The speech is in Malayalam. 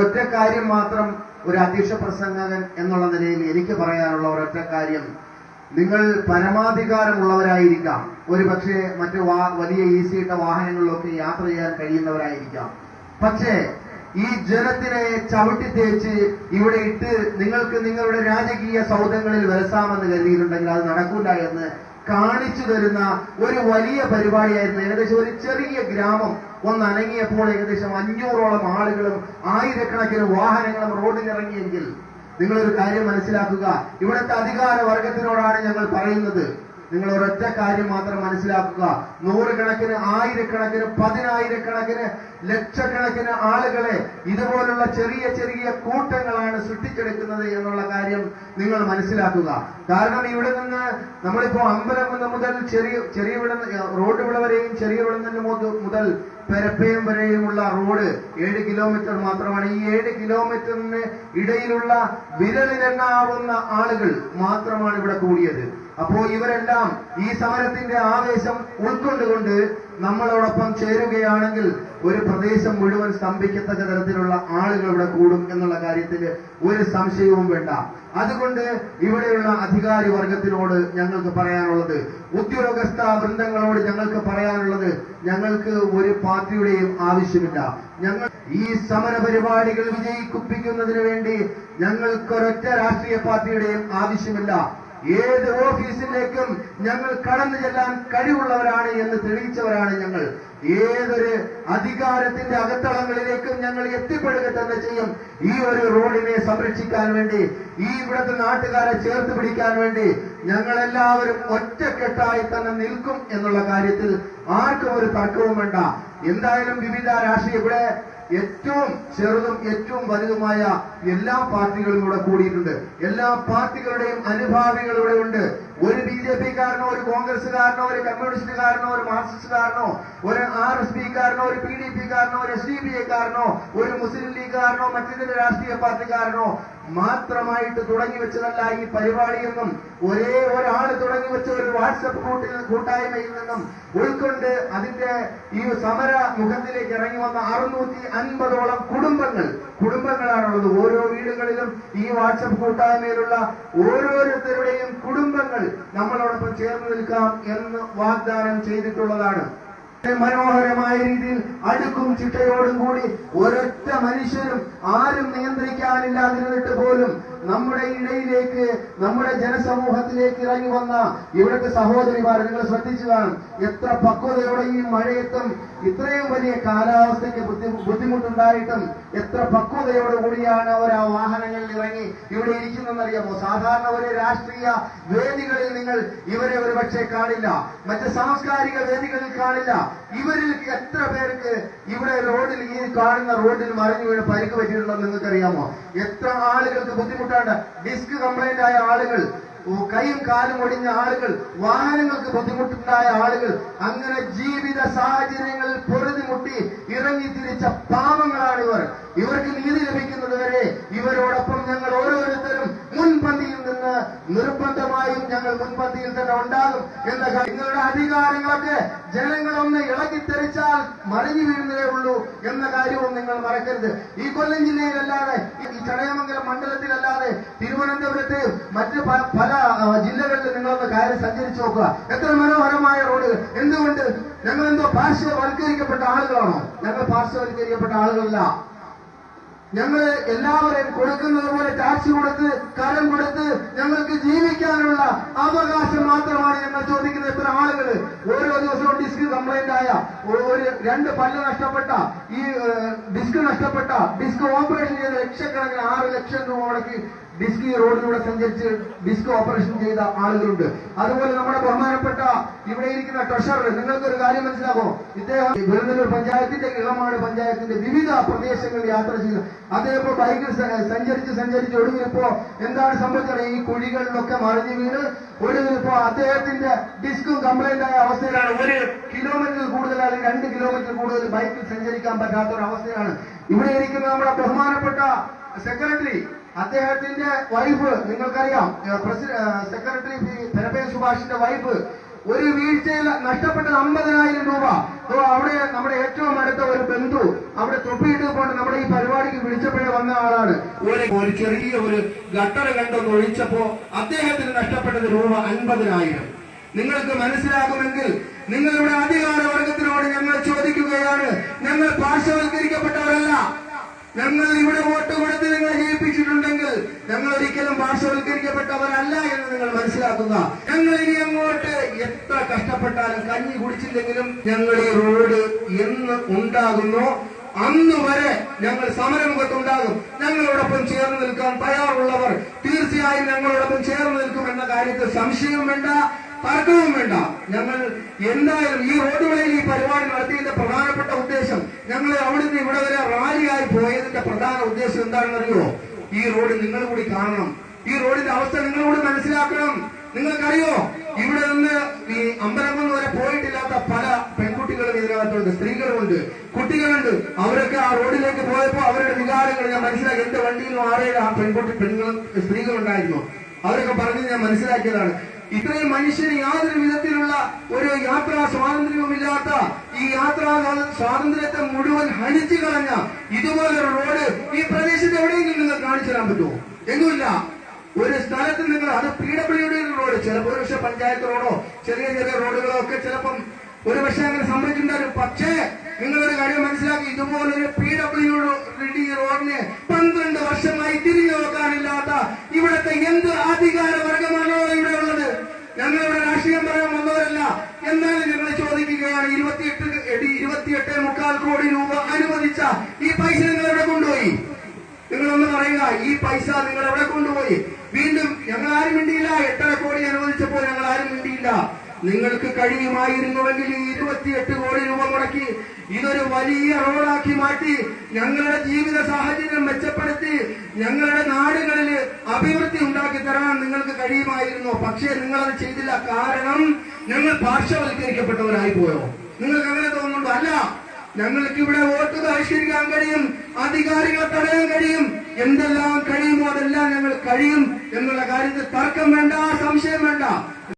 ഒറ്റ കാര്യം മാത്രം ഒരു അധ്യക്ഷ പ്രസംഗകൻ എന്നുള്ള നിലയിൽ എനിക്ക് പറയാനുള്ള ഒരൊറ്റ കാര്യം നിങ്ങൾ പരമാധികാരമുള്ളവരായിരിക്കാം. ഒരു പക്ഷേ മറ്റു വലിയ ഈസിയിട്ട വാഹനങ്ങളിലൊക്കെ യാത്ര ചെയ്യാൻ കഴിയുന്നവരായിരിക്കാം. പക്ഷേ ഈ ജനത്തിനെ ചവിട്ടി തേച്ച് ഇവിടെ ഇട്ട് നിങ്ങൾക്ക് നിങ്ങളുടെ രാജകീയ സൗദങ്ങളിൽ വരസാമെന്ന് കരുതിയിട്ടുണ്ടെങ്കിൽ അത് നടക്കൂല എന്ന് കാണിച്ചു തരുന്ന ഒരു വലിയ പരിപാടിയായിരുന്നു. ഏകദേശം ഒരു ചെറിയ ഗ്രാമം ഒന്ന് അനങ്ങിയപ്പോൾ ഏകദേശം അഞ്ഞൂറോളം ആളുകളും ആയിരക്കണക്കിന് വാഹനങ്ങളും റോഡിലിറങ്ങിയെങ്കിൽ നിങ്ങളൊരു കാര്യം മനസ്സിലാക്കുക. ഇവിടുത്തെ അധികാര വർഗത്തിനോടാണ് ഞങ്ങൾ പറയുന്നത്. നിങ്ങൾ ഒരൊറ്റ കാര്യം മാത്രം മനസ്സിലാക്കുക. നൂറുകണക്കിന് ആയിരക്കണക്കിന് പതിനായിരക്കണക്കിന് ലക്ഷക്കണക്കിന് ആളുകളെ ഇതുപോലുള്ള ചെറിയ ചെറിയ കൂട്ടങ്ങളാണ് സൃഷ്ടിച്ചെടുക്കുന്നത് എന്നുള്ള കാര്യം നിങ്ങൾ മനസ്സിലാക്കുക. കാരണം ഇവിടെ നിന്ന് നമ്മളിപ്പോ അമ്പലം മുതൽ ചെറിയ ചെറിയ റോഡ് വരെയും ചെറിയ വിട മുതൽ പെരപ്പയം വരെയുമുള്ള റോഡ് ഏഴ് കിലോമീറ്റർ മാത്രമാണ്. ഈ ഏഴ് കിലോമീറ്ററിന് ഇടയിലുള്ള വിരലിലെണ്ണാവുന്ന ആളുകൾ മാത്രമാണ് ഇവിടെ കൂടിയത്. അപ്പോ ഇവരെല്ലാം ഈ സമരത്തിന്റെ ആവേശം ഉൾക്കൊണ്ടുകൊണ്ട് നമ്മളോടൊപ്പം ചേരുകയാണെങ്കിൽ ഒരു പ്രദേശം മുഴുവൻ സ്തംഭിക്കത്തക്ക തരത്തിലുള്ള ആളുകൾ ഇവിടെ കൂടും എന്നുള്ള കാര്യത്തിൽ ഒരു സംശയവും വേണ്ട. അതുകൊണ്ട് ഇവിടെയുള്ള അധികാരി വർഗത്തിനോട് ഞങ്ങൾക്ക് പറയാനുള്ളത് ഉദ്യോഗസ്ഥ വൃന്ദങ്ങളോട് ഞങ്ങൾക്ക് പറയാനുള്ളത് ഞങ്ങൾക്ക് ഒരു പാർട്ടിയുടെയും ആവശ്യമില്ല. ഞങ്ങൾ ഈ സമര പരിപാടികൾ വിജയിക്കുപ്പിക്കുന്നതിന് വേണ്ടി ഞങ്ങൾക്കൊരൊറ്റ രാഷ്ട്രീയ പാർട്ടിയുടെയും ആവശ്യമില്ല. ഏത് ഓഫീസിലേക്കും ഞങ്ങൾ കടന്നു ചെല്ലാൻ കഴിവുള്ളവരാണ് എന്ന് തെളിയിച്ചവരാണ് ഞങ്ങൾ. ഏതൊരു അധികാരത്തിന്റെ അകത്തളങ്ങളിലേക്കും ഞങ്ങൾ എത്തിപ്പെടുക തന്നെ ചെയ്യും. ഈ ഒരു റോഡിനെ സംരക്ഷിക്കാൻ വേണ്ടി ഈ ഇവിടുത്തെ നാട്ടുകാരെ ചേർത്ത് പിടിക്കാൻ വേണ്ടി ഞങ്ങളെല്ലാവരും ഒറ്റക്കെട്ടായി തന്നെ നിൽക്കും എന്നുള്ള കാര്യത്തിൽ ആർക്കും ഒരു തർക്കവും വേണ്ട. എന്തായാലും വിവിധ രാഷ്ട്രീയ ഇവിടെ ഏറ്റവും ചെറുതും ഏറ്റവും വലുതുമായ എല്ലാ പാർട്ടികളും ഇവിടെ കൂടിയിട്ടുണ്ട്. എല്ലാ പാർട്ടികളുടെയും അനുഭാവികൾ ഇവിടെ ഉണ്ട്. ഒരു ബി ജെ പി കാരനോ ഒരു കോൺഗ്രസ്സുകാരനോ ഒരു കമ്മ്യൂണിസ്റ്റുകാരനോ ഒരു മാർക്സിസ്റ്റുകാരനോ ഒരു ആർ എസ് പി കാരനോ ഒരു പി ഡി പി കാരനോ ഒരു എസ് ഡി പി കാരനോ ഒരു മുസ്ലിം ലീഗുകാരനോ മറ്റേതൊരു രാഷ്ട്രീയ പാർട്ടിക്കാരനോ മാത്രമായിട്ട് തുടങ്ങി വെച്ചതല്ല ഈ പരിപാടിയെന്നും ഒരേ ഒരാൾ തുടങ്ങി വെച്ച ഒരു വാട്സപ്പ് കൂട്ടിൽ കൂട്ടായ്മയിൽ നിന്നും ഉൾക്കൊണ്ട് അതിന്റെ ഈ സമര മുഖത്തിലേക്ക് ഇറങ്ങി വന്ന അറുന്നൂറ്റി അൻപതോളം കുടുംബങ്ങൾ കുടുംബങ്ങളാണുള്ളത്. ഓരോ വീടുകളിലും ഈ വാട്സപ്പ് കൂട്ടായ്മയിലുള്ള ഓരോരുത്തരുടെയും കുടുംബങ്ങൾ നമ്മളോടൊപ്പം ചേർന്ന് നിൽക്കാം എന്ന് വാഗ്ദാനം ചെയ്തിട്ടുള്ളതാണ്. മനോഹരമായ രീതിയിൽ അടുക്കും ചിട്ടയോടും കൂടി ഒരൊറ്റ മനുഷ്യനും ആരും നിയന്ത്രിക്കാനില്ലാതിരുന്നിട്ട് പോലും നമ്മുടെ ഇടയിലേക്ക് നമ്മുടെ ജനസമൂഹത്തിലേക്ക് ഇറങ്ങി വന്ന ഇവിടുത്തെ സഹോദരിമാർ നിങ്ങൾ ശ്രദ്ധിച്ചു എത്ര പക്വതയോടെ ഈ മഴയത്തും ഇത്രയും വലിയ കാലാവസ്ഥയ്ക്ക് ബുദ്ധി ബുദ്ധിമുട്ടുണ്ടായിട്ടും എത്ര പക്വതയോടെ കൂടിയാണ് അവർ ആ വാഹനങ്ങളിൽ ഇറങ്ങി ഇവിടെ ഇരിക്കുന്നതെന്നറിയാമോ? സാധാരണ ഒരു രാഷ്ട്രീയ വേദികളിൽ നിങ്ങൾ ഇവരെ ഒരുപക്ഷെ കാണില്ല. മറ്റ് സാംസ്കാരിക വേദികളിൽ കാണില്ല. ഇവരിൽ എത്ര പേർക്ക് ഇവിടെ റോഡിൽ ഈ കാണുന്ന റോഡിൽ മറിഞ്ഞു വീണ് പരിക്ക് പറ്റിയിട്ടുണ്ടെന്ന് നിങ്ങൾക്കറിയാമോ? എത്ര ആളുകൾക്ക് ബുദ്ധിമുട്ടാണ് ഡിസ്ക് കംപ്ലൈന്റ് ആയ ആളുകൾ കൈയും കാലും ഒടിഞ്ഞ ആളുകൾ വാഹനങ്ങൾക്ക് ബുദ്ധിമുട്ടുണ്ടായ ആളുകൾ അങ്ങനെ ജീവിത സാഹചര്യങ്ങളിൽ പൊറുതിമുട്ടി ഇറങ്ങി തിരിച്ച പാവങ്ങളാണ് ഇവർ ഇവർക്ക് നീതി ലഭിക്കുന്നത് വരെ ഇവരോടൊപ്പം ഞങ്ങൾ ഓരോരുത്തരും മുൻപന്തിയിൽ നിന്ന് നിർബന്ധമായും ഞങ്ങൾ മുൻപന്തിയിൽ തന്നെ ഉണ്ടാകും എന്ന നിങ്ങളുടെ അധികാരങ്ങളൊക്കെ ജനങ്ങളൊന്ന് ഇളകിത്തെറിച്ചാൽ മറിഞ്ഞു വീഴുന്നതേ ഉള്ളൂ എന്ന കാര്യവും നിങ്ങൾ മറക്കരുത്. ഈ കൊല്ലം ജില്ലയിലല്ലാതെ ഈ ചടയമംഗലം മണ്ഡലത്തിലല്ലാതെ തിരുവനന്തപുരത്ത് മറ്റ് പല ജില്ലകളിൽ നിങ്ങളൊന്ന് കാര്യം സഞ്ചരിച്ചു നോക്കുക. എത്ര മനോഹരമായ റോഡുകൾ എന്തുകൊണ്ട് ഞങ്ങൾ എന്തോ പാർശ്വവൽക്കരിക്കപ്പെട്ട ആളുകളാണോ? ഞങ്ങൾ പാർശ്വവൽക്കരിക്കപ്പെട്ട ആളുകളല്ല. ഞങ്ങൾ എല്ലാവരെയും കൊടുക്കുന്നത് പോലെ ടാക്സ് കൊടുത്ത് കരം കൊടുത്ത് ഞങ്ങൾക്ക് ജീവിക്കാനുള്ള അവകാശം മാത്രമാണ് ഞങ്ങൾ ചോദിക്കുന്നത്. ഇത്ര ആളുകൾ ഓരോ ദിവസവും ഡിസ്ക് കംപ്ലൈന്റ് ആയ ഒരു രണ്ട് പല്ല് നഷ്ടപ്പെട്ട ഈ ഡിസ്ക് നഷ്ടപ്പെട്ട ഡിസ്ക് ഓപ്പറേഷൻ ചെയ്ത ലക്ഷക്കണക്കിന് ആറ് ലക്ഷം രൂപ മുടക്കി ഡിസ്ക് റോഡിലൂടെ സഞ്ചരിച്ച് ഡിസ്ക് ഓപ്പറേഷൻ ചെയ്ത ആളുകളുണ്ട്. അതുപോലെ നമ്മുടെ ബഹുമാനപ്പെട്ട ഇവിടെ ഇരിക്കുന്ന ട്രഷറർ നിങ്ങൾക്കൊരു കാര്യം മനസ്സിലാക്കോ? ഇദ്ദേഹം വിരുന്നൂർ പഞ്ചായത്തിന്റെ ഇളമാട് പഞ്ചായത്തിന്റെ വിവിധ പ്രദേശങ്ങളിൽ യാത്ര ചെയ്തു. അദ്ദേഹം ബൈക്കിൽ സഞ്ചരിച്ച് സഞ്ചരിച്ച് ഒടുവിൽ എന്താണ് സംഭവിച്ചത്? ഈ കുഴികളിലൊക്കെ മറിഞ്ഞു വീണ് ഒടുവിൽ അദ്ദേഹത്തിന്റെ ഡിസ്കും കംപ്ലൈന്റ് ആയ അവസ്ഥയിലാണ്. ഒരു കിലോമീറ്റർ കൂടുതൽ അല്ലെങ്കിൽ രണ്ട് കിലോമീറ്റർ കൂടുതൽ ബൈക്കിൽ സഞ്ചരിക്കാൻ പറ്റാത്ത ഒരു അവസ്ഥയാണ് ഇവിടെ ഇരിക്കുന്ന നമ്മുടെ ബഹുമാനപ്പെട്ട സെക്രട്ടറി അദ്ദേഹത്തിന്റെ വൈഫ് നിങ്ങൾക്കറിയാം സെക്രട്ടറി. പെരപ്പേ സുഭാഷിന്റെ വൈഫ് ഒരു വീഴ്ചയിൽ നഷ്ടപ്പെട്ടത് അമ്പതിനായിരം രൂപ. അവിടെ നമ്മുടെ ഏറ്റവും അടുത്ത ഒരു ബന്ധു അവിടെ തൊപ്പിയിട്ട് കൊണ്ട് നമ്മുടെ ഈ പരിപാടിക്ക് വിളിച്ചപ്പോഴേ വന്ന ആളാണ്. ഒരു ചെറിയ ഒരു ഗട്ടർ കണ്ടൊന്ന് ഒഴിച്ചപ്പോ അദ്ദേഹത്തിന് നഷ്ടപ്പെട്ടത് രൂപ അൻപതിനായിരം. നിങ്ങൾക്ക് മനസ്സിലാകുമെങ്കിൽ നിങ്ങളുടെ അധികാര വർഗത്തിനോട് ഞങ്ങൾ ചോദിക്കുകയാണ്. ഞങ്ങൾ പാർശ്വവൽക്കരിക്കപ്പെട്ടവരല്ല. ഞങ്ങൾ ഇവിടെ വോട്ട് കൊടുത്ത് നിങ്ങളെ ജയിപ്പിച്ചിട്ടുണ്ടെങ്കിൽ ഞങ്ങൾ ഒരിക്കലും പാർശ്വവൽക്കരിക്കപ്പെട്ടവരല്ല എന്ന് നിങ്ങൾ മനസ്സിലാക്കുക. കഞ്ഞി കുടിച്ചില്ലെങ്കിലും ഞങ്ങൾ ഈ റോഡ് എന്ന് ഉണ്ടാകുന്നോ. അന്ന് വരെ ഞങ്ങൾ സമരമുഖത്തുണ്ടാകും. ഞങ്ങളോടൊപ്പം ചേർന്ന് നിൽക്കാൻ തയ്യാറുള്ളവർ തീർച്ചയായും ഞങ്ങളോടൊപ്പം ചേർന്ന് നിൽക്കും എന്ന കാര്യത്തിൽ സംശയവും വേണ്ട തർക്കവും വേണ്ട. ഞങ്ങൾ എന്തായാലും ഈ റോഡുകളിൽ ഈ പരിപാടി നടത്തിയതിന്റെ പ്രധാനപ്പെട്ട ഉദ്ദേശം ഞങ്ങൾ അവിടെ അവിടുന്ന് ഇവിടെ വരെ റാലിയായി പോയതിന്റെ പ്രധാന ഉദ്ദേശം എന്താണെന്ന് അറിയോ ഈ റോഡ് നിങ്ങൾ കൂടി കാണണം. ഈ റോഡിന്റെ അവസ്ഥ നിങ്ങൾ കൂടി മനസ്സിലാക്കണം. നിങ്ങൾക്കറിയോ ഇവിടെ നിന്ന് ഈ അമ്പലങ്ങൾ വരെ പോയിട്ടില്ലാത്ത പല പെൺകുട്ടികളും ഇതിനകത്തുണ്ട് സ്ത്രീകളുമുണ്ട്. കുട്ടികളുണ്ട്. അവരൊക്കെ ആ റോഡിലേക്ക് പോയപ്പോ അവരുടെ വികാരങ്ങൾ ഞാൻ മനസ്സിലാക്കി. എന്റെ വണ്ടിയിലും ആരെയും ആ പെൺകുട്ടി പെണ്ണുങ്ങളും സ്ത്രീകളുണ്ടായിരുന്നു? അവരൊക്കെ പറഞ്ഞത് ഞാൻ മനസ്സിലാക്കിയതാണ്. ഇത്രയും മനുഷ്യന് യാതൊരു വിധത്തിലുള്ള ഒരു യാത്രാ സ്വാതന്ത്ര്യവുമില്ലാത്ത ഈ യാത്രാ സ്വാത- സ്വാതന്ത്ര്യത്തെ മുഴുവൻ ഹനിച്ചു കളഞ്ഞ ഇതുപോലൊരു റോഡ് ഈ പ്രദേശത്ത് എവിടെയെങ്കിലും നിങ്ങൾ കാണിച്ചു തരാൻ പറ്റുമോ? എങ്ങുമില്ല. ഒരു സ്ഥലത്ത് നിങ്ങൾ അത് പി ഡബ്ല്യു ഡി റോഡ് ചിലപ്പോൾ ഒരുപക്ഷെ പഞ്ചായത്ത് റോഡോ ചെറിയ ചെറിയ റോഡുകളോ ഒക്കെ ചിലപ്പം ഒരുപക്ഷെ അങ്ങനെ സംഭവിച്ചിട്ടുണ്ടാകും. പക്ഷേ നിങ്ങളൊരു കാര്യം മനസ്സിലാക്കി ഇതുപോലൊരു പി ഡബ്ല്യു ഡി റോഡിന് പന്ത്രണ്ട് വർഷമായി തിരിഞ്ഞു നോക്കാനില്ലാത്ത ഇവിടുത്തെ എന്ത് അധികാര വർഗമാണോ ഇവിടെ ഉള്ളത്? ഞങ്ങൾ ഇവിടെ രാഷ്ട്രീയം പറയാൻ വന്നവരല്ല. എന്നാലും ഞങ്ങൾ ചോദിക്കുകയാണ് ഇരുപത്തിയെട്ട് ഇരുപത്തിയെട്ട് മുക്കാൽ കോടി രൂപ അനുവദിച്ച ഈ പൈസ നിങ്ങൾ എവിടെ കൊണ്ടുപോയി? നിങ്ങളൊന്ന് പറയുക ഈ പൈസ നിങ്ങൾ എവിടെ കൊണ്ടുപോയി? വീണ്ടും ഞങ്ങൾ ആരും മിണ്ടിയില്ല. എട്ടര കോടി അനുവദിച്ചപ്പോൾ ഞങ്ങൾ ആരും മിണ്ടിയില്ല. നിങ്ങൾക്ക് കഴിയുമായിരുന്നുവെങ്കിൽ ഈ ഇരുപത്തിയെട്ട് കോടി രൂപ മുടക്കി ഇതൊരു വലിയ റോഡാക്കി മാറ്റി ഞങ്ങളുടെ ജീവിത സാഹചര്യം മെച്ചപ്പെടുത്തി ഞങ്ങളുടെ നാടുകളിൽ അഭിവൃദ്ധി ഉണ്ടാക്കി തരാൻ നിങ്ങൾക്ക് കഴിയുമായിരുന്നു. പക്ഷേ നിങ്ങളത് ചെയ്തില്ല. കാരണം ഞങ്ങൾ പാർശ്വവൽക്കരിക്കപ്പെട്ടവരായി പോയോ? നിങ്ങൾക്ക് അങ്ങനെ തോന്നുന്നുണ്ടോ? അല്ല. ഞങ്ങൾക്ക് ഇവിടെ വോട്ട് ബഹിഷ്കരിക്കാൻ കഴിയും. അധികാരികളെ തടയാൻ കഴിയും. എന്തെല്ലാം കഴിയുമോ അതെല്ലാം ഞങ്ങൾ കഴിയും. എന്നുള്ള കാര്യത്തിൽ തർക്കം വേണ്ട സംശയം വേണ്ട.